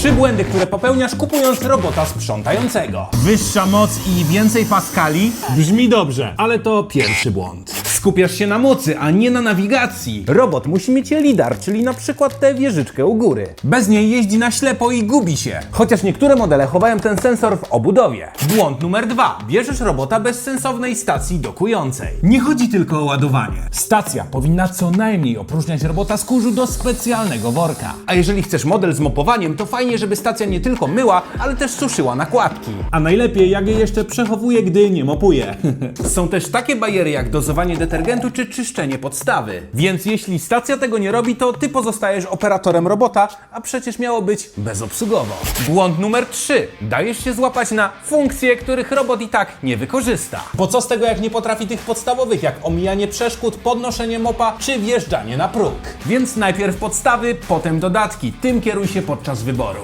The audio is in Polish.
Trzy błędy, które popełniasz kupując robota sprzątającego. Wyższa moc i więcej paskali? Brzmi dobrze, ale to pierwszy błąd. Skupiasz się na mocy, a nie na nawigacji. Robot musi mieć lidar, czyli na przykład tę wieżyczkę u góry. Bez niej jeździ na ślepo i gubi się. Chociaż niektóre modele chowają ten sensor w obudowie. Błąd numer dwa. Bierzesz robota bez sensownej stacji dokującej. Nie chodzi tylko o ładowanie. Stacja powinna co najmniej opróżniać robota z kurzu do specjalnego worka. A jeżeli chcesz model z mopowaniem, to fajnie, żeby stacja nie tylko myła, ale też suszyła nakładki. A najlepiej jak je jeszcze przechowuje, gdy nie mopuje. Są też takie bariery jak dozowanie detergentu czy czyszczenie podstawy. Więc jeśli stacja tego nie robi, to ty pozostajesz operatorem robota, a przecież miało być bezobsługowo. Błąd numer 3. Dajesz się złapać na funkcje, których robot i tak nie wykorzysta. Bo co z tego jak nie potrafi tych podstawowych, jak omijanie przeszkód, podnoszenie mopa czy wjeżdżanie na próg. Więc najpierw podstawy, potem dodatki. Tym kieruj się podczas wyboru.